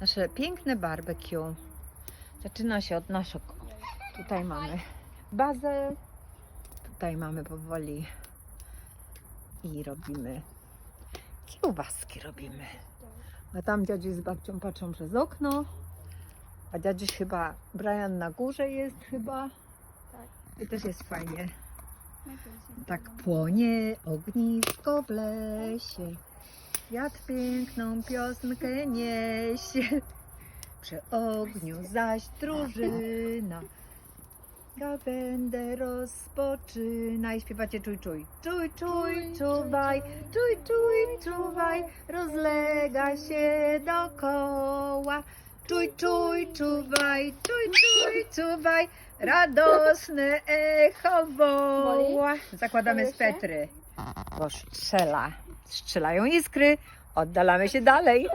Nasze piękne barbecue zaczyna się od naszego. Tutaj mamy bazę, tutaj mamy powoli i robimy kiełbaski robimy. A tam dziadziuś z babcią patrzą przez okno, a dziadziuś chyba, Brian na górze jest chyba. I też jest fajnie. Tak płonie ognisko w lesie. Wiatr piękną piosenkę niesie. Przy ogniu zaś drużyna. Gawędę rozpoczyna i śpiewacie czuj, czuj. Czuj, czuj, czuwaj, czuj, czuj, czuwaj. Rozlega się dokoła. Czuj, czuj, czuwaj, czuj, czuj, czuwaj. Radosne echo woła. Zakładamy swetry. Bo strzela. Strzelają iskry. Oddalamy się dalej.